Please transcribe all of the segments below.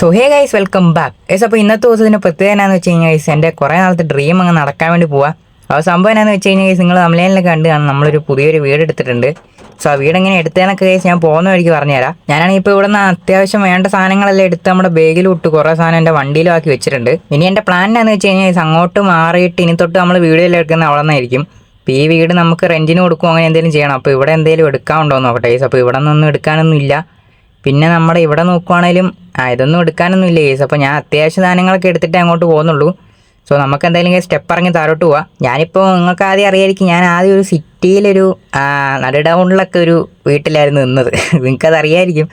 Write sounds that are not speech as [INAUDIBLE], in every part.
So hey guys welcome back guys അപ്പോൾ ഇന്നത്തെ ദിവസത്തിന്റെ പ്രത്യേകത എന്നാന്ന് വെച്ച് കഴിഞ്ഞാൽ ഗൈസ് എന്റെ കുറേ നാളത്തെ ഡ്രീം അങ്ങ് നടക്കാൻ വേണ്ടി പോവാ. അപ്പോൾ സംഭവം എന്നാന്ന് വെച്ച് കഴിഞ്ഞാൽ ഗൈസ് നിങ്ങൾ തമിഴ്നാട്ടിലൊക്കെ കണ്ട് കാണും നമ്മളൊരു പുതിയൊരു വീട് എടുത്തിട്ടുണ്ട്. സോ ആ വീട് എങ്ങനെ എടുത്തതെന്നൊക്കെ ഗൈസ് ഞാൻ പോകുന്ന വഴിക്ക് പറഞ്ഞുതരാം. ഞാനാണെങ്കിൽ ഇപ്പോൾ ഇവിടെ നിന്ന് അത്യാവശ്യം വേണ്ട സാധനങ്ങളെല്ലാം എടുത്ത് നമ്മുടെ ബാഗിൽ ഇട്ട് കുറേ സാധനം എന്റെ വണ്ടിയിലും ആക്കി വെച്ചിട്ടുണ്ട്. ഇനി എന്റെ പ്ലാൻ എന്താണെന്ന് വെച്ച് കഴിഞ്ഞാൽ അങ്ങോട്ട് മാറിയിട്ട് ഇനി തൊട്ട് നമ്മൾ വീഡിയോയിൽ എടുക്കുന്ന അവിടെ നിന്നായിരിക്കും അപ്പോൾ ഈ വീട് നമുക്ക് റെന്റിന് കൊടുക്കും അങ്ങനെ എന്തെങ്കിലും ചെയ്യണം. അപ്പോൾ ഇവിടെ എന്തെങ്കിലും എടുക്കാനുണ്ടോ നോക്കട്ടെ ഗൈസ് അപ്പോൾ ഇവിടെ നിന്നൊന്നും എടുക്കാനൊന്നും ഇല്ല. പിന്നെ നമ്മുടെ ഇവിടെ നോക്കുവാണേലും ആ ഇതൊന്നും എടുക്കാനൊന്നും ഇല്ല കേസ് അപ്പോൾ ഞാൻ അത്യാവശ്യ സാധനങ്ങളൊക്കെ എടുത്തിട്ടേ അങ്ങോട്ട് പോകുന്നുള്ളൂ. സോ നമുക്ക് എന്തായാലും സ്റ്റെപ്പ് ഇറങ്ങി താഴോട്ട് പോവാം. ഞാനിപ്പോൾ നിങ്ങൾക്ക് ആദ്യം അറിയായിരിക്കും ഞാൻ ആദ്യം ഒരു സിറ്റിയിലൊരു നടുടൗണിലൊക്കെ ഒരു വീട്ടിലായിരുന്നു നിന്നത്. [LAUGHS] നിങ്ങൾക്കത് അറിയായിരിക്കും.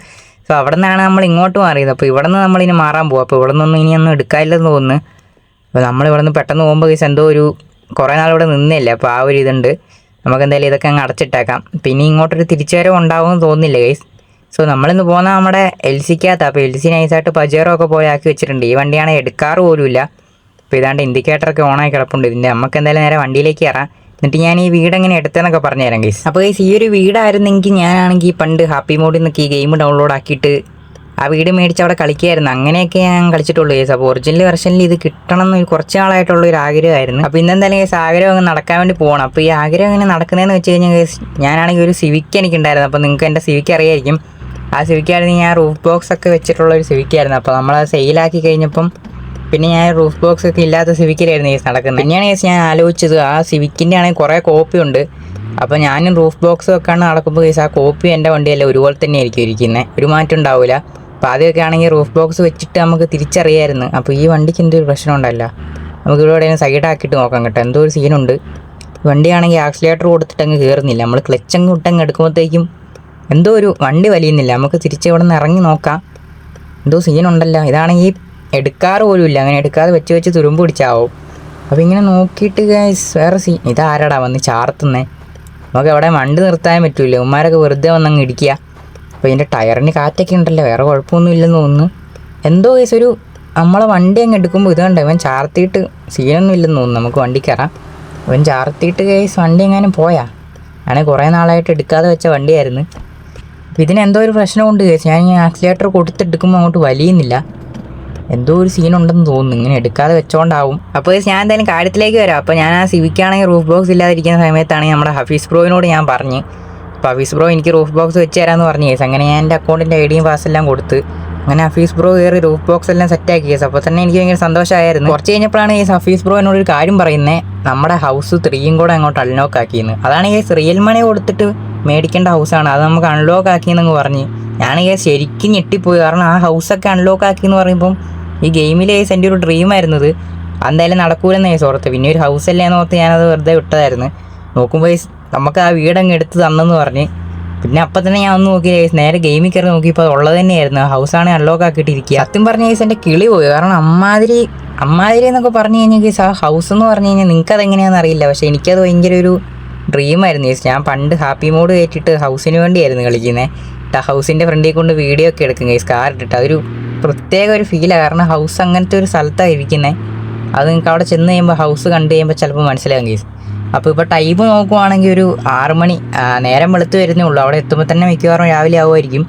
സോ അവിടെ നിന്നാണ് നമ്മൾ ഇങ്ങോട്ട് മാറിയത്. അപ്പോൾ ഇവിടെ നിന്ന് നമ്മളിനി മാറാൻ പോകും അപ്പോൾ ഇവിടെ നിന്നൊന്നും ഇനിയൊന്നും എടുക്കാനില്ലെന്ന് തോന്നുന്നു. അപ്പോൾ നമ്മൾ ഇവിടെ നിന്ന് പെട്ടെന്ന് പോകുമ്പോൾ കേസ് എന്തോ ഒരു കുറേ നാൾ ഇവിടെ നിന്നില്ല അപ്പോൾ ആ ഒരു ഇതുണ്ട്. നമുക്ക് എന്തായാലും ഇതൊക്കെ അങ്ങ് അടച്ചിട്ടേക്കാം. പിന്നെ ഇങ്ങോട്ടൊരു തിരിച്ചുവരവ് ഉണ്ടാവുമെന്ന് തോന്നുന്നില്ല ഗൈസ് സോ നമ്മളിന്ന് പോകുന്ന നമ്മുടെ എൽ സിക്കകത്ത് അപ്പോൾ എൽ സി നൈസായിട്ട് പജേറോ ഒക്കെ പോയി ആക്കി വെച്ചിട്ടുണ്ട്. ഈ വണ്ടിയാണ് എടുക്കാറ് പോലുമില്ല. അപ്പോൾ ഇതാണ്ട് ഇൻഡിക്കേറ്ററൊക്കെ ഓണായി കിടപ്പുണ്ട്. ഇതിന്റെ നമുക്ക് എന്തായാലും നേരെ വണ്ടിയിലേക്ക് കയറാം എന്നിട്ട് ഞാൻ ഈ വീട് എങ്ങനെ എടുത്തതെന്നൊക്കെ പറഞ്ഞുതരാം ഗൈസ് അപ്പോൾ ഗൈസ് ഈ ഒരു വീടായിരുന്നെങ്കിൽ ഞാനാണെങ്കിൽ പണ്ട് ഹാപ്പി മോഡിൽ നിന്നൊക്കെ ഈ ഗെയിം ഡൗൺലോഡ് ആക്കിയിട്ട് ആ വീട് മേടിച്ച് അവിടെ കളിക്കുകയായിരുന്നു. അങ്ങനെയൊക്കെ ഞാൻ കളിച്ചിട്ടുള്ളൂ കേസ് അപ്പോൾ ഒറിജിനൽ വെർഷനിൽ ഇത് കിട്ടണം എന്ന് കുറച്ച് നാളായിട്ടുള്ള ഒരു ആഗ്രഹമായിരുന്നു. അപ്പോൾ ഇന്നെന്തായാലും കേസ് ആഗ്രഹം അങ്ങ് നടക്കാൻ വേണ്ടി പോകണം അപ്പോൾ ഈ ആഗ്രഹം എങ്ങനെ നടക്കുന്നതെന്ന് വെച്ച് കഴിഞ്ഞാൽ കേസ് ഞാനാണെങ്കിൽ ഒരു സിവിക്ക് എനിക്കുണ്ടായിരുന്നു. അപ്പോൾ നിങ്ങൾക്ക് എന്റെ സിവിക്ക് അറിയായിരിക്കും. ആ സിവിക്കായിരുന്നു ഞാൻ റൂഫ് ബോക്സ് ഒക്കെ വെച്ചിട്ടുള്ള ഒരു സിവിക്കായിരുന്നു അപ്പോൾ നമ്മൾ സെയിലാക്കി കഴിഞ്ഞപ്പം പിന്നെ ഞാൻ റൂഫ് ബോക്സ് ഒക്കെ ഇല്ലാത്ത സിവിക്കിലായിരുന്നു കേസ് നടക്കുന്നത്. പിന്നെയാണ് കേസ് ഞാൻ ആലോചിച്ചത് ആ സിവിക്കിന്റെ ആണെങ്കിൽ കുറേ കോപ്പി ഉണ്ട്. അപ്പോൾ ഞാനും റൂഫ് ബോക്സ് ഒക്കെയാണ് നടക്കുമ്പോൾ കേസ് ആ കോപ്പി എന്റെ വണ്ടിയല്ല ഒരുപോലെ തന്നെ ആയിരിക്കും ഇരിക്കുന്നത് ഒരു മാറ്റം ഉണ്ടാവില്ല അപ്പോൾ ആദ്യമൊക്കെ ആണെങ്കിൽ റൂഫ് ബോക്സ് വെച്ചിട്ട് നമുക്ക് തിരിച്ചറിയായിരുന്നു. അപ്പോൾ ഈ വണ്ടിക്ക് എന്തൊരു പ്രശ്നം ഉണ്ടല്ല. നമുക്ക് ഇവിടെ എവിടെയും സൈഡാക്കിയിട്ട് നോക്കാം കേട്ടോ. എന്തോ ഒരു സീനുണ്ട് വണ്ടിയാണെങ്കിൽ ആക്സിലേറ്റർ കൊടുത്തിട്ട് അങ്ങ് കയറുന്നില്ല നമ്മൾ ക്ലച്ച് അങ്ങ് വിട്ടങ്ങ് എടുക്കുമ്പോഴത്തേക്കും എന്തോ ഒരു വണ്ടി വലിയുന്നില്ല. നമുക്ക് തിരിച്ച് ഇവിടെ നിന്ന് ഇറങ്ങി നോക്കാം. എന്തോ സീനുണ്ടല്ലോ ഇതാണെങ്കിൽ എടുക്കാറ് പോലും ഇല്ല. അങ്ങനെ എടുക്കാതെ വെച്ച് വെച്ച് തുരുമ്പ് പിടിച്ചാവും. അപ്പോൾ ഇങ്ങനെ നോക്കിയിട്ട് വേറെ സീൻ ഇതാരടാ വന്ന് ചാർത്തുന്നേ? നമുക്ക് എവിടെ വണ്ടി നിർത്താൻ പറ്റൂല. ഉമ്മാരൊക്കെ വെറുതെ വന്ന് വന്നങ്ങ് ഇടിക്കുക അപ്പോൾ ഇതിന്റെ ടയറിന് കാറ്റൊക്കെ ഉണ്ടല്ലോ. വേറെ കുഴപ്പമൊന്നും ഇല്ലെന്ന് തോന്നുന്നു. എന്തോ കേസ് ഒരു നമ്മളെ വണ്ടി അങ്ങ് എടുക്കുമ്പോൾ ഇത് കണ്ടോ? ഇവൻ ചാർത്തിയിട്ട് സീനൊന്നും ഇല്ലെന്ന് തോന്നുന്നു. നമുക്ക് വണ്ടി കയറാം അവൻ ചാർത്തിയിട്ട് കേസ് വണ്ടി എങ്ങാനും പോയാ? ആണെങ്കിൽ കുറേ നാളായിട്ട് എടുക്കാതെ വെച്ച വണ്ടിയായിരുന്നു. അപ്പോൾ ഇതിന് എന്തോ ഒരു പ്രശ്നമുണ്ട് ഞാൻ ഈ ആക്സിലേറ്റർ കൊടുത്തെടുക്കുമ്പോൾ അങ്ങോട്ട് വലിയുന്നില്ല. എന്തോ ഒരു സീനുണ്ടെന്ന് തോന്നുന്നു. ഇങ്ങനെ എടുക്കാതെ വെച്ചോണ്ടാവും. അപ്പോൾ ഞാൻ എന്തായാലും കാര്യത്തിലേക്ക് വരാം. അപ്പോൾ ഞാൻ ആ സിവിക്കാണെങ്കിൽ റൂഫ് ബോക്സ് ഇല്ലാതിരിക്കുന്ന സമയത്താണ് നമ്മുടെ ഹഫീസ് ബ്രോയിനോട് ഞാൻ പറഞ്ഞ്. അപ്പോൾ ഹഫീസ് ബ്രോ എനിക്ക് റൂഫ് ബോക്സ് വെച്ച് തരാമെന്ന് പറഞ്ഞു കേസ് അങ്ങനെ ഞാൻ എന്റെ അക്കൗണ്ടിന്റെ ഐ ഡിയും പാസ്സെല്ലാം കൊടുത്ത് അങ്ങനെ ഹഫീസ് ബ്രോ കയറി റൂഫ് ബോക്സ് എല്ലാം സെറ്റ് ആക്കി കേസ്. അപ്പോൾ തന്നെ എനിക്ക് ഭയങ്കര സന്തോഷമായിരുന്നു. കുറച്ച് കഴിഞ്ഞപ്പോഴാണ് കേസ് ഹഫീസ് ബ്രോ എന്നോട് ഒരു കാര്യം പറയുന്നത് നമ്മുടെ ഹൗസ് ത്രീയും കൂടെ അങ്ങോട്ട് അൺലോക്ക് ആക്കിയെന്ന്. അതാണ് കേസ് റിയൽ മണി കൊടുത്തിട്ട് മേടിക്കേണ്ട ഹൗസാണ്. അത് നമുക്ക് അൺലോക്ക് ആക്കി ആക്കിയെന്നങ്ങ് പറഞ്ഞ്. ഞാൻ കേസ് ശരിക്കും ഞെട്ടിപ്പോയി. കാരണം ആ ഹൗസൊക്കെ അൺലോക്ക് ആക്കി എന്ന് പറയുമ്പം ഈ ഗെയിമിലെ എന്റെ ഒരു ഡ്രീം ആയിരുന്നത് എന്തായാലും നടക്കൂലെന്ന് കേസ് ഓർത്ത് പിന്നെ ഒരു ഹൗസ് അല്ലേ എന്ന് ഓർത്ത് ഞാനത് വെറുതെ വിട്ടതായിരുന്നു. നോക്കുമ്പോൾ നമുക്ക് ആ വീടങ്ങ് എടുത്ത് തന്നെന്ന് പറഞ്ഞ്. പിന്നെ അപ്പം തന്നെ ഞാൻ ഒന്ന് നോക്കി നേരെ ഗെയിമിൽ കയറി നോക്കിയപ്പോൾ ഉള്ളത് തന്നെയായിരുന്നു. ഹൗസാണ് അൺലോക്ക് ആക്കിയിട്ടിരിക്കുക സത്യം പറഞ്ഞ കേസ് എന്റെ കിളി പോയി. കാരണം അമ്മാതിരി അമ്മാതിരി എന്നൊക്കെ പറഞ്ഞു കഴിഞ്ഞാൽ കേസ് ആ ഹൗസ് എന്ന് പറഞ്ഞു കഴിഞ്ഞാൽ നിങ്ങൾക്ക് അതെങ്ങനെയാണെന്ന് അറിയില്ല. പക്ഷേ എനിക്കത് ഭയങ്കര ഒരു ഡ്രീമായിരുന്നു ചേച്ചി ഞാൻ പണ്ട് ഹാപ്പി മോഡ് കയറ്റിയിട്ട് ഹൗസിന് വേണ്ടിയായിരുന്നു കളിക്കുന്നത് ഹൗസിന്റെ ഫ്രണ്ടിൽ കൊണ്ട് വീഡിയോ ഒക്കെ എടുക്കും കേസ് കാർ ഇട്ടിട്ട് അതൊരു പ്രത്യേക ഒരു ഫീലാണ് കാരണം ഹൗസ് അങ്ങനത്തെ ഒരു സ്ഥലത്താണ് ഇരിക്കുന്നത് അത് നിങ്ങൾക്ക് അവിടെ ചെന്ന് കഴിയുമ്പോൾ ഹൗസ് കണ്ടു കഴിയുമ്പോൾ ചിലപ്പോൾ മനസ്സിലാകും കേസ് അപ്പോൾ ഇപ്പോൾ ടൈം നോക്കുവാണെങ്കിൽ ഒരു ആറ് മണി നേരം വെളുത്ത് വരുന്നേ ഉള്ളൂ. അവിടെ എത്തുമ്പോൾ തന്നെ മിക്കവാറും രാവിലെ ആവുമായിരിക്കും.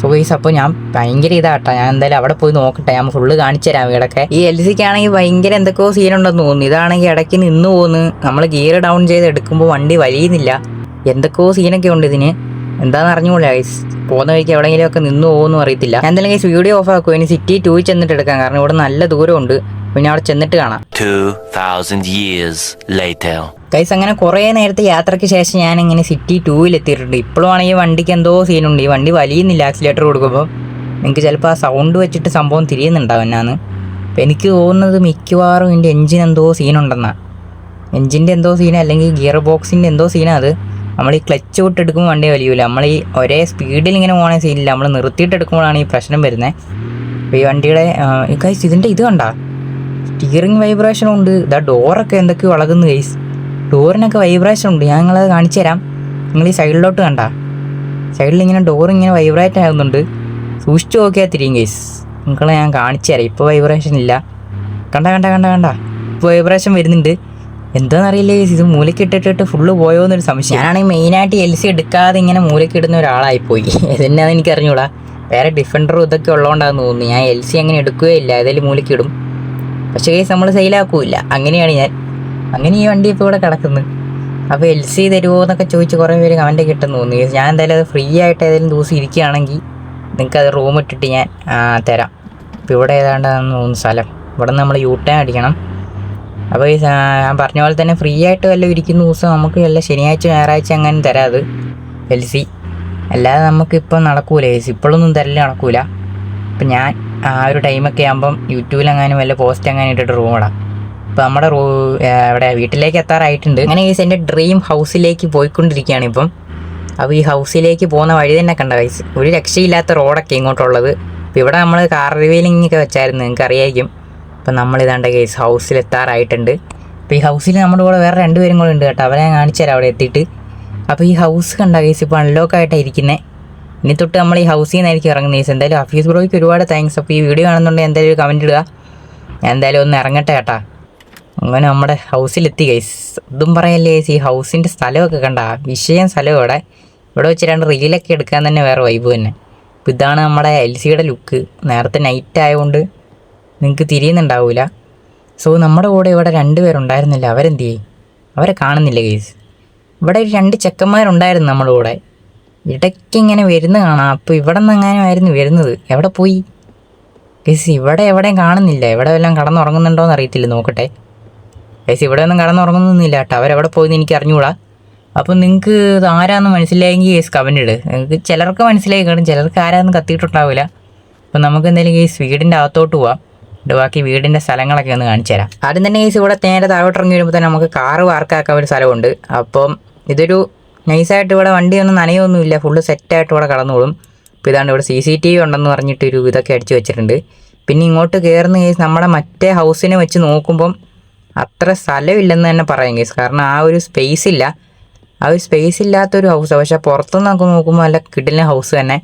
സോ ഗൈസ് അപ്പോൾ ഞാൻ ഭയങ്കര ഇതാട്ടാ. ഞാൻ എന്തായാലും അവിടെ പോയി നോക്കട്ടെ. ഞാൻ ഫുള്ള് കാണിച്ചു തരാം വീടൊക്കെ. ഈ എൽ സിക്ക് ആണെങ്കിൽ ഭയങ്കര എന്തൊക്കെയോ സീനുണ്ടെന്ന് തോന്നുന്നു. ഇതാണെങ്കിൽ ഇടയ്ക്ക് നിന്ന് പോകുന്നു നമ്മൾ ഗിയർ ഡൗൺ ചെയ്ത് എടുക്കുമ്പോൾ വണ്ടി വലിയുന്നില്ല. എന്തൊക്കെയോ സീനൊക്കെ ഉണ്ട് ഇതിന്. എന്താണെന്ന് അറിഞ്ഞുകൂടാ ഗൈസ് പോകുന്ന വഴിക്ക് എവിടെയെങ്കിലും ഒക്കെ നിന്ന് പോകുമെന്ന് അറിയത്തില്ല. എന്തായാലും ഗൈസ് വീഡിയോ ഓഫ് ആക്കും. ഇനി സിറ്റി ടൂ ചെന്നിട്ട് എടുക്കാം. കാരണം ഇവിടെ നല്ല ദൂരമുണ്ട്. പിന്നെ അവിടെ ചെന്നിട്ട് കാണാം. 2,000 years later. ഗൈസ് അങ്ങനെ കുറേ നേരത്തെ യാത്രയ്ക്ക് ശേഷം ഞാൻ ഇങ്ങനെ സിറ്റി ടൂവിൽ എത്തിയിട്ടുണ്ട്. ഇപ്പോഴും ആണെങ്കിൽ വണ്ടിക്ക് എന്തോ സീനുണ്ട് ഈ വണ്ടി വലിയുന്നില്ല ആക്സിലേറ്റർ കൊടുക്കുമ്പോൾ നിങ്ങൾക്ക് ചിലപ്പോൾ ആ സൗണ്ട് വെച്ചിട്ട് സംഭവം തിരിയുന്നുണ്ടാവും എന്നാന്ന് അപ്പം എനിക്ക് തോന്നുന്നത് മിക്കവാറും ഇതിന്റെ എൻജിൻ എന്തോ സീനുണ്ടെന്നാണ് എൻജിന്റെ എന്തോ സീന അല്ലെങ്കിൽ ഗിയർ ബോക്സിന്റെ എന്തോ സീനാ അത്. നമ്മൾ ഈ ക്ലച്ച് വിട്ടെടുക്കുമ്പോൾ വണ്ടി വലിയൂല. നമ്മൾ ഈ ഒരേ സ്പീഡിൽ ഇങ്ങനെ പോകണ സീനില്ല നമ്മൾ നിർത്തിയിട്ട് എടുക്കുമ്പോഴാണ് ഈ പ്രശ്നം വരുന്നത് അപ്പോൾ ഈ വണ്ടിയുടെ ഇതിന്റെ ഇത് കണ്ടാ? സ്റ്റിയറിംഗ് വൈബ്രേഷൻ ഉണ്ട്. ഇതാ ഡോറൊക്കെ എന്തൊക്കെ വളകുന്നു ഗൈസ് ഡോറിനൊക്കെ വൈബ്രേഷൻ ഉണ്ട്. ഞാൻ നിങ്ങളത് കാണിച്ചു തരാം. നിങ്ങൾ ഈ സൈഡിലോട്ട് കണ്ട. സൈഡിൽ ഇങ്ങനെ ഡോർ ഇങ്ങനെ വൈബ്രേറ്റ് ആകുന്നുണ്ട് സൂക്ഷിച്ചു നോക്കിയാൽ തിരിയും ഗൈസ് നിങ്ങളെ ഞാൻ കാണിച്ചു തരാം. ഇപ്പോൾ വൈബ്രേഷൻ ഇല്ല. കണ്ട കണ്ട കണ്ട കണ്ട. ഇപ്പോൾ വൈബ്രേഷൻ വരുന്നുണ്ട്. എന്താണെന്നറിയില്ല ഗൈസ് ഇത് മൂലയ്ക്ക് ഇട്ടിട്ടിട്ട് ഫുള്ള് പോയോ എന്നൊരു സംശയം. ഞാനാണെങ്കിൽ മെയിനായിട്ട് എൽ സി എടുക്കാതെ ഇങ്ങനെ മൂലയ്ക്ക് ഇടുന്ന ഒരാളായിപ്പോയി [LAUGHS] ഇതെന്നാന്ന് എനിക്ക് അറിഞ്ഞൂടാ വേറെ ഡിഫൻഡറും ഇതൊക്കെ ഉള്ളതുകൊണ്ടാണെന്ന് തോന്നുന്നു. ഞാൻ എൽ സി അങ്ങനെ എടുക്കുകയില്ല ഏതായാലും മൂലക്കിടും പക്ഷേ കേസ് നമ്മൾ സെയിലാക്കൂല അങ്ങനെയാണ് ഞാൻ. അങ്ങനെ ഈ വണ്ടി ഇപ്പോൾ ഇവിടെ കിടക്കുന്നത് അപ്പോൾ എൽ സി തരുമോ എന്നൊക്കെ ചോദിച്ച് കുറേ പേര് കമന്റ് കിട്ടുന്നു തോന്നി ഞാൻ എന്തായാലും അത് ഫ്രീ ആയിട്ട് ഏതെങ്കിലും ദിവസം ഇരിക്കുകയാണെങ്കിൽ നിങ്ങൾക്ക് അത് റൂം ഇട്ടിട്ട് ഞാൻ തരാം. ഇപ്പോൾ ഇവിടെ ഏതാണ്ടാന്ന് തോന്നുന്നു സ്ഥലം. ഇവിടെ നമ്മൾ യൂ ടേൺ അടിക്കണം. അപ്പോൾ ഈ ഞാൻ പറഞ്ഞ പോലെ തന്നെ ഫ്രീ ആയിട്ട് വല്ല ഇരിക്കുന്ന ദിവസം നമുക്ക് വല്ല ശനിയാഴ്ച ഞായറാഴ്ച അങ്ങനെ തരാം അത്. എൽ സി അല്ലാതെ നമുക്കിപ്പം നടക്കൂല. കേസ് ഇപ്പോഴൊന്നും തരൽ നടക്കൂല. അപ്പം ഞാൻ ആ ഒരു ടൈമൊക്കെ ആകുമ്പം യൂട്യൂബിലെങ്ങാനും വല്ല പോസ്റ്റ് എങ്ങാനും ഇട്ടിട്ട് റൂം ഇടാം. നമ്മുടെ റൂ ഇവിടെ വീട്ടിലേക്ക് എത്താറായിട്ടുണ്ട്. അങ്ങനെ കേസ് എന്റെ ഡ്രീം ഹൗസിലേക്ക് പോയിക്കൊണ്ടിരിക്കുകയാണ് ഇപ്പം. അപ്പോൾ ഈ ഹൗസിലേക്ക് പോകുന്ന വഴി തന്നെ കണ്ട വയസ്സ് ഒരു രക്ഷയില്ലാത്ത റോഡൊക്കെ ഇങ്ങോട്ടുള്ളത്. അപ്പോൾ ഇവിടെ നമ്മൾ കാർ റിവീലിംഗ് ഒക്കെ വെച്ചായിരുന്നു നിങ്ങൾക്ക് അറിയായിരിക്കും. അപ്പം നമ്മളിതാണ്ട കേസ് ഹൗസിൽ എത്താറായിട്ടുണ്ട്. അപ്പോൾ ഈ ഹൗസിൽ നമ്മുടെ കൂടെ വേറെ രണ്ടുപേരും കൂടെ ഉണ്ട് കേട്ടോ. അവരെ ഞാൻ കാണിച്ചു തരാം അവിടെ എത്തിയിട്ട്. അപ്പോൾ ഈ ഹൗസ് കണ്ട കേസ് ഇപ്പോൾ അൺലോക്കായിട്ടാണ് ഇരിക്കുന്നത് ഇനി തൊട്ട് നമ്മൾ ഈ ഹൗസിൽ നിന്നായിരിക്കും ഇറങ്ങുന്ന. കേസ് എന്തായാലും ഹഫീസ് ബ്രോയ്ക്ക് ഒരുപാട് താങ്ക്സ് അപ്പോൾ ഈ വീഡിയോ കാണുന്നുണ്ടെങ്കിൽ എന്തായാലും ഒരു കമന്റ് ഇടുക. ഞാൻ എന്തായാലും ഒന്ന് ഇറങ്ങട്ടെ കേട്ടാ. അങ്ങനെ നമ്മുടെ ഹൗസിലെത്തി ഗൈസ് ഇതും പറയല്ലേ ഈ ഹൗസിന്റെ സ്ഥലമൊക്കെ കണ്ട? വിഷയം സ്ഥലം ഇവിടെ. ഇവിടെ വെച്ച് രണ്ട് റീലൊക്കെ എടുക്കാൻ തന്നെ വേറെ വൈബ് തന്നെ. അപ്പോൾ ഇതാണ് നമ്മുടെ എൽ സിയുടെ ലുക്ക് നേരത്തെ നൈറ്റ് ആയതുകൊണ്ട് നിങ്ങൾക്ക് തിരിയുന്നുണ്ടാവില്ല സോ നമ്മുടെ കൂടെ ഇവിടെ രണ്ട് പേരുണ്ടായിരുന്നില്ല. അവരെന്ത് ചെയ്യും അവരെ കാണുന്നില്ല ഗൈസ് ഇവിടെ രണ്ട് ചെക്കന്മാരുണ്ടായിരുന്നു നമ്മുടെ കൂടെ. ഇടയ്ക്ക് ഇങ്ങനെ വരുന്ന കാണാം. അപ്പോൾ ഇവിടെ നിന്ന് എങ്ങാനും ആയിരുന്നു വരുന്നത്? എവിടെ പോയി? ഗൈസ് ഇവിടെ എവിടെയും കാണുന്നില്ല. എവിടെ വല്ലതും കടന്നുറങ്ങുന്നുണ്ടോ എന്ന് അറിയത്തില്ല നോക്കട്ടെ. ഗൈസ് ഇവിടെ ഒന്നും കടന്നുറങ്ങുന്നില്ല കേട്ടോ. അവരെവിടെ പോയെന്ന് എനിക്ക് അറിഞ്ഞുകൂടാ അപ്പോൾ നിങ്ങൾക്ക് ആരാന്ന് മനസ്സിലായെങ്കിൽ കേസ് കമന്റ് ഇട്. നിങ്ങൾക്ക് ചിലർക്ക് മനസ്സിലായി കാണും ചിലർക്ക് ആരാന്ന് കത്തിയിട്ടുണ്ടാവില്ല അപ്പോൾ നമുക്ക് എന്തായാലും കേസ് വീടിന്റെ അകത്തോട്ട് പോവാം. എന്നിട്ട് ബാക്കി വീടിന്റെ സ്ഥലങ്ങളൊക്കെ ഒന്ന് കാണിച്ചു തരാം. ആദ്യം തന്നെ കേസ് ഇവിടെ നേരെ താഴോട്ട് ഇറങ്ങി വരുമ്പോൾ തന്നെ നമുക്ക് കാറ് പാർക്കാക്കാൻ ഒരു സ്ഥലമുണ്ട്. അപ്പം ഇതൊരു നൈസായിട്ട് ഇവിടെ വണ്ടി വണ്ടിയൊന്നും നനയൊന്നുമില്ല. ഫുള്ള് സെറ്റായിട്ട് ഇവിടെ കടന്നോളും. ഇപ്പോൾ ഇതാണ് ഇവിടെ സി സി ടി വി ഉണ്ടെന്ന് പറഞ്ഞിട്ട് ഒരു ഇതൊക്കെ അടിച്ചു വെച്ചിട്ടുണ്ട്. പിന്നെ ഇങ്ങോട്ട് കയറുന്ന കേസ് നമ്മുടെ മറ്റേ ഹൗസിനെ വെച്ച് നോക്കുമ്പം അത്ര സ്ഥലമില്ലെന്ന് തന്നെ പറയാം കേസ് കാരണം ആ ഒരു സ്പേസ് ഇല്ല. ആ ഒരു സ്പേസ് ഇല്ലാത്തൊരു ഹൗസ് പക്ഷേ പുറത്തുനിന്നൊക്കെ നോക്കുമ്പോൾ നല്ല കിടിലിന് ഹൗസ് തന്നെ.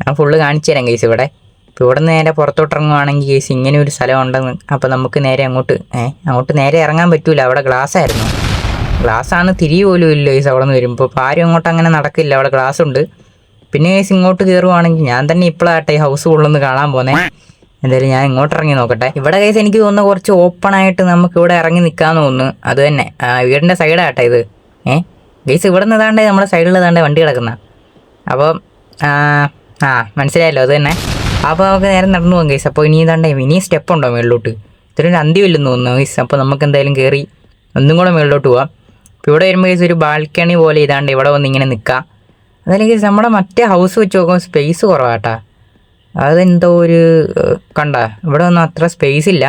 ഞാൻ ഫുള്ള് കാണിച്ചു തരാം കേസ് ഇവിടെ. ഇപ്പോൾ ഇവിടെ നിന്ന് നേരെ പുറത്തോട്ട് ഇറങ്ങുവാണെങ്കിൽ കേസ് ഇങ്ങനെ ഒരു സ്ഥലം ഉണ്ടെന്ന്. അപ്പോൾ നമുക്ക് നേരെ അങ്ങോട്ട് ഏഹ് അങ്ങോട്ട് നേരെ ഇറങ്ങാൻ പറ്റൂല. അവിടെ ഗ്ലാസ് ആയിരുന്നു. ഗ്ലാസ് ആണ് തിരി പോലും ഇല്ല ഗൈസ് അവിടെ നിന്ന് വരുമ്പോൾ ഇപ്പോൾ ആരും അങ്ങോട്ട് അങ്ങനെ നടക്കില്ല. അവിടെ ഗ്ലാസ് ഉണ്ട് പിന്നെ ഗൈസ് ഇങ്ങോട്ട് കയറുവാണെങ്കിൽ ഞാൻ തന്നെ ഇപ്പോഴാട്ടെ ഈ ഹൗസ് ഫുള്ളൊന്ന് കാണാൻ പോന്നെ. എന്തായാലും ഞാൻ ഇങ്ങോട്ട് ഇറങ്ങി നോക്കട്ടെ. ഇവിടെ കേസ് എനിക്ക് തോന്നുന്നു കുറച്ച് ഓപ്പൺ ആയിട്ട് നമുക്ക് ഇവിടെ ഇറങ്ങി നിൽക്കാമെന്ന് തോന്നുന്നു. അത് തന്നെ. വീടിന്റെ സൈഡാട്ടെ ഇത്. ഏ? ഗേസ് ഇവിടെ നിന്ന് ഇതാണ്ടേ നമ്മുടെ സൈഡിൽ ഇതാണ്ടേ വണ്ടി കിടക്കുന്ന. അപ്പം ആ മനസ്സിലായല്ലോ അത് തന്നെ. അപ്പോൾ നമുക്ക് നേരെ നടന്നു പോകാം ഗേസ് അപ്പോൾ ഇനി ഇതാണ്ട് ഇനി സ്റ്റെപ്പ് ഉണ്ടോ മുകളിലോട്ട് ഇത്രയും അന്ത്യമില്ലെന്ന് തോന്നുന്നു ഗേസ് അപ്പോൾ നമുക്ക് എന്തായാലും കയറി ഒന്നും കൂടെ മുകളിലോട്ട് പോവാം. അപ്പോൾ ഇവിടെ വരുമ്പോൾ ഒരു ബാൽക്കണി പോലെ ഇതാണ്ട് ഇവിടെ വന്ന് ഇങ്ങനെ നിൽക്കാം അതല്ലെങ്കിൽ നമ്മുടെ മറ്റേ ഹൗസ് വെച്ച് നോക്കുമ്പോൾ സ്പേസ് കുറവാട്ടാ. അതെന്തോ ഒരു കണ്ട? ഇവിടെ ഒന്നും അത്ര സ്പേസ് ഇല്ല.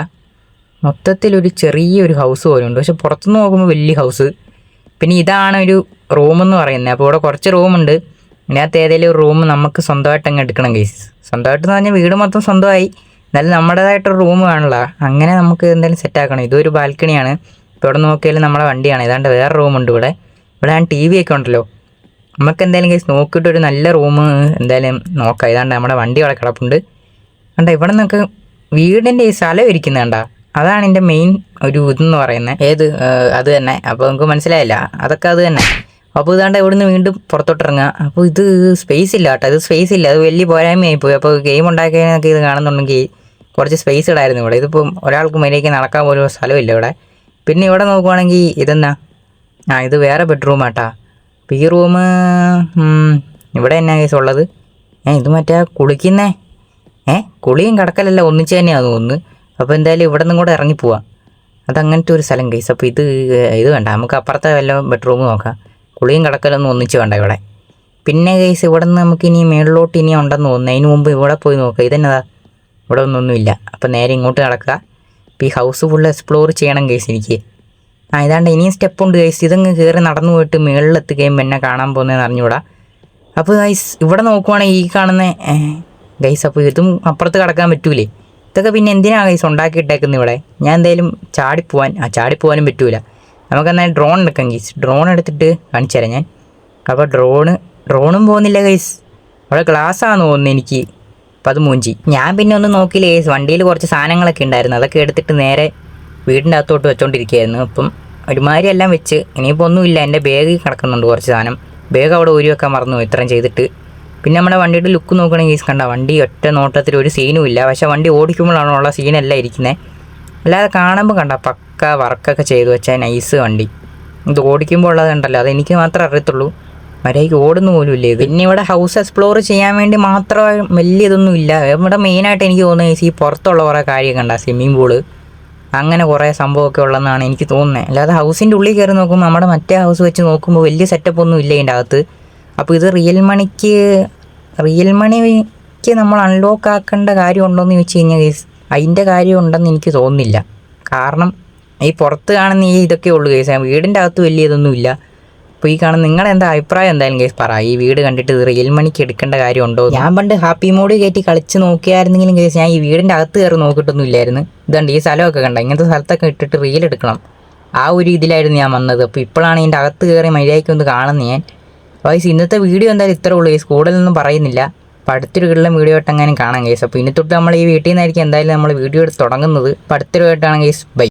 മൊത്തത്തിലൊരു ചെറിയൊരു ഹൗസ് പോലെ ഉണ്ട്. പക്ഷെ പുറത്തുനിന്ന് നോക്കുമ്പോൾ വലിയ ഹൗസ് പിന്നെ ഇതാണ് ഒരു റൂം എന്ന് പറയുന്നത് അപ്പോൾ ഇവിടെ കുറച്ച് റൂമുണ്ട് ഇതിനകത്ത് ഏതെങ്കിലും ഒരു റൂം നമുക്ക് സ്വന്തമായിട്ട് അങ്ങ് എടുക്കണം കേസ് സ്വന്തമായിട്ട് എന്ന് പറഞ്ഞാൽ വീട് മൊത്തം സ്വന്തമായി. എന്നാലും നമ്മുടേതായിട്ടൊരു റൂം വേണമല്ലോ അങ്ങനെ നമുക്ക് എന്തായാലും സെറ്റാക്കണം ഇതൊരു ബാൽക്കണിയാണ് ഇപ്പോൾ ഇവിടെ നോക്കിയാലും നമ്മളെ വണ്ടിയാണ്. ഏതാണ്ട് വേറെ റൂമുണ്ട് ഇവിടെ. ഇവിടെ ഞാൻ ടി വി ഒക്കെ ഉണ്ടല്ലോ. നമുക്ക് എന്തായാലും കേസ് നോക്കിയിട്ട് ഒരു നല്ല റൂം എന്തായാലും നോക്കാം. ഏതാണ്ട് നമ്മുടെ വണ്ടി അവിടെ കിടപ്പുണ്ട്. കണ്ട ഇവിടെ നിന്നൊക്കെ വീടിന്റെ ഈ സ്ഥലം ഇരിക്കുന്നുണ്ട അതാണ് എന്റെ മെയിൻ ഒരു ഇതെന്ന് പറയുന്നത് ഏത്? അത് തന്നെ. അപ്പോൾ നമുക്ക് മനസ്സിലായില്ല. അതൊക്കെ അത് തന്നെ. അപ്പോൾ ഇതാണ്ട് ഇവിടുന്ന് വീണ്ടും പുറത്തോട്ട് ഇറങ്ങുക. അപ്പോൾ ഇത് സ്പേസ് ഇല്ല കേട്ടോ. ഇത് സ്പേസ് ഇല്ല. അത് വലിയ പോരായ്മയായി പോയി. അപ്പോൾ ഗെയിം ഉണ്ടാക്കിയതിനൊക്കെ ഇത് കാണുന്നുണ്ടെങ്കിൽ കുറച്ച് സ്പേസ് ഇടായിരുന്നു ഇവിടെ. ഇതിപ്പം ഒരാൾക്ക് മര്യാദയ്ക്ക് നടക്കാൻ പോലും സ്ഥലമില്ല ഇവിടെ. പിന്നെ ഇവിടെ നോക്കുവാണെങ്കിൽ ഇതെന്നാ? ആ ഇത് വേറെ ബെഡ്റൂം ആട്ടാ. ഈ റൂം ഇവിടെ എന്നാ കേസ് ഉള്ളത്? ഏ ഇത് മറ്റേ കുളിക്കുന്നേ. ഏ കുളിയും കിടക്കലല്ല ഒന്നിച്ച് തന്നെയാണ് തോന്നുന്നു. അപ്പോൾ എന്തായാലും ഇവിടെ നിന്നും കൂടെ ഇറങ്ങി അതങ്ങനത്തെ അത് ഒരു സ്ഥലം കേസ് അപ്പോൾ ഇത് ഇത് വേണ്ട. നമുക്ക് അപ്പുറത്തെ വല്ല ബെഡ്റൂം നോക്കാം. കുളിയും കിടക്കലൊന്നും ഒന്നിച്ച് വേണ്ട ഇവിടെ. പിന്നെ കേസ് ഇവിടെ നിന്ന് നമുക്ക് ഇനി മേളിലോട്ട് ഇനി ഉണ്ടെന്ന് തോന്നുന്നു. അതിന് മുമ്പ് ഇവിടെ പോയി നോക്കാം. ഇതെന്നതാ? ഇവിടെ ഒന്നൊന്നുമില്ല. അപ്പോൾ നേരെ ഇങ്ങോട്ട് നടക്കുക. ഈ ഹൗസ് ഫുള്ള് എക്സ്പ്ലോർ ചെയ്യണം കേസ് എനിക്ക്. ആ ഇതാണ്ട് ഇനിയും സ്റ്റെപ്പ് ഉണ്ട് ഗൈസ് ഇതങ്ങ് കയറി നടന്നു പോയിട്ട് മുകളിലെത്തി കഴിയുമ്പോൾ എന്നെ കാണാൻ പോകുന്നതെന്ന് അറിഞ്ഞുകൂടാ. അപ്പോൾ ഗൈസ് ഇവിടെ നോക്കുവാണെങ്കിൽ ഈ കാണുന്ന ഗൈസ് അപ്പോൾ ഇതും അപ്പുറത്ത് കടക്കാൻ പറ്റൂലേ? ഇതൊക്കെ പിന്നെ എന്തിനാണ് ഗൈസ് ഉണ്ടാക്കിയിട്ടേക്കുന്നത് ഇവിടെ? ഞാൻ എന്തായാലും ചാടിപ്പോവാൻ ആ ചാടിപ്പോവാനും പറ്റൂല. നമുക്കെന്നാൽ ഡ്രോൺ എടുക്കാം ഗൈസ് ഡ്രോൺ എടുത്തിട്ട് കാണിച്ചു തരാം ഞാൻ അപ്പോൾ ഡ്രോണ് ഡ്രോണും പോകുന്നില്ല ഗൈസ് അവിടെ ഗ്ലാസ് ആണെന്ന് തോന്നുന്നു എനിക്ക്. അപ്പം അത് മൂഞ്ചി. ഞാൻ പിന്നെ ഒന്ന് നോക്കിയില്ല വണ്ടിയിൽ കുറച്ച് സാധനങ്ങളൊക്കെ ഉണ്ടായിരുന്നു. അതൊക്കെ എടുത്തിട്ട് നേരെ വീടിന്റെ അകത്തോട്ട് വെച്ചോണ്ടിരിക്കുകയായിരുന്നു. അപ്പം ഒരുമാതിരി എല്ലാം വെച്ച് ഇനിയിപ്പോൾ ഒന്നുമില്ല എന്റെ ബാഗ് കിടക്കുന്നുണ്ട് കുറച്ച് സാധനം. ബാഗ് അവിടെ ഊരി വെക്കാൻ മറന്നു ഇത്രയും ചെയ്തിട്ട്. പിന്നെ നമ്മുടെ വണ്ടിയുടെ ലുക്ക് നോക്കുകയാണെങ്കിൽ കേസ് കണ്ട വണ്ടി ഒറ്റ നോട്ടത്തിൽ ഒരു സീനും ഇല്ല. പക്ഷേ വണ്ടി ഓടിക്കുമ്പോഴാണ് ഉള്ള സീനല്ല ഇരിക്കുന്നത് അല്ലാതെ കാണുമ്പോൾ കണ്ട പക്ക വർക്കൊക്കെ ചെയ്തു വെച്ചാൽ നൈസ് വണ്ടി. ഇത് ഓടിക്കുമ്പോൾ ഉള്ളതുണ്ടല്ലോ അത് എനിക്ക് മാത്രമേ അറിയത്തുള്ളൂ. മര്യാദയ്ക്ക് ഓടുന്ന പോലും ഇല്ല പിന്നെ ഇവിടെ ഹൗസ് എക്സ്പ്ലോർ ചെയ്യാൻ വേണ്ടി മാത്രം വലിയ ഇതൊന്നും ഇല്ല. ഇവിടെ മെയിനായിട്ട് എനിക്ക് തോന്നുന്നത് ഈ പുറത്തുള്ള കുറേ കാര്യമൊക്കെ ഉണ്ടാ സ്വിമ്മിംഗ് പൂൾ അങ്ങനെ കുറേ സംഭവമൊക്കെ ഉള്ളതെന്നാണ് എനിക്ക് തോന്നുന്നത്. അല്ലാതെ ഹൗസിന്റെ ഉള്ളിൽ കയറി നോക്കുമ്പോൾ നമ്മുടെ മറ്റേ ഹൗസ് വെച്ച് നോക്കുമ്പോൾ വലിയ സെറ്റപ്പ് ഒന്നും ഇല്ല ഇതിന്റെ അകത്ത്. അപ്പോൾ ഇത് റിയൽ മണിക്ക് റിയൽ മണിക്ക് നമ്മൾ അൺലോക്ക് ആക്കേണ്ട കാര്യമുണ്ടോയെന്ന് ചോദിച്ചു കഴിഞ്ഞാൽ ഗൈസ് അതിന്റെ കാര്യം ഉണ്ടെന്ന് എനിക്ക് തോന്നുന്നില്ല. കാരണം ഈ പുറത്ത് കാണുന്ന ഈ ഇതൊക്കെ ഉള്ളൂ കേസ് വീടിന്റെ അകത്ത് വലിയ ഇതൊന്നും ഇല്ല. അപ്പോൾ ഈ കാണുന്ന നിങ്ങളുടെ എന്താ അഭിപ്രായം എന്തായാലും കേസ് പറ. ഈ വീട് കണ്ടിട്ട് റിയൽ മണിക്ക് എടുക്കേണ്ട കാര്യമുണ്ടോ ഞാൻ പണ്ട് ഹാപ്പി മോഡ് കയറ്റി കളിച്ച് നോക്കിയായിരുന്നെങ്കിലും കേസ് ഞാൻ ഈ വീടിന്റെ അകത്ത് കയറി നോക്കിയിട്ടൊന്നും ഇല്ലായിരുന്നു ഇതുണ്ട് ഈ സ്ഥലമൊക്കെ കണ്ട? ഇങ്ങനത്തെ സ്ഥലത്തൊക്കെ ഇട്ടിട്ട് റിയൽ എടുക്കണം. ആ ഒരു ഇതിലായിരുന്നു ഞാൻ വന്നത്. അപ്പോൾ ഇപ്പോഴാണ് ഇതിന്റെ അകത്ത് കയറി മര്യാദയ്ക്ക് ഒന്ന് കാണുന്നത് ഞാൻ. വയസ്സ് ഇന്നത്തെ വീഡിയോ എന്തായാലും ഇത്രേ ഉള്ളൂ. കേസ് കൂടുതലൊന്നും പറയുന്നില്ല. അപ്പോൾ അടുത്തൊരു വീഡിയോ ആയിട്ട് എങ്ങനെ കാണാം കേസ് അപ്പോൾ ഇനി തൊട്ട് നമ്മൾ ഈ വീട്ടിൽ നിന്നായിരിക്കും എന്തായാലും നമ്മൾ വീഡിയോ എടുത്ത് തുടങ്ങുന്നത്. അപ്പോൾ അടുത്തൊരു ബൈ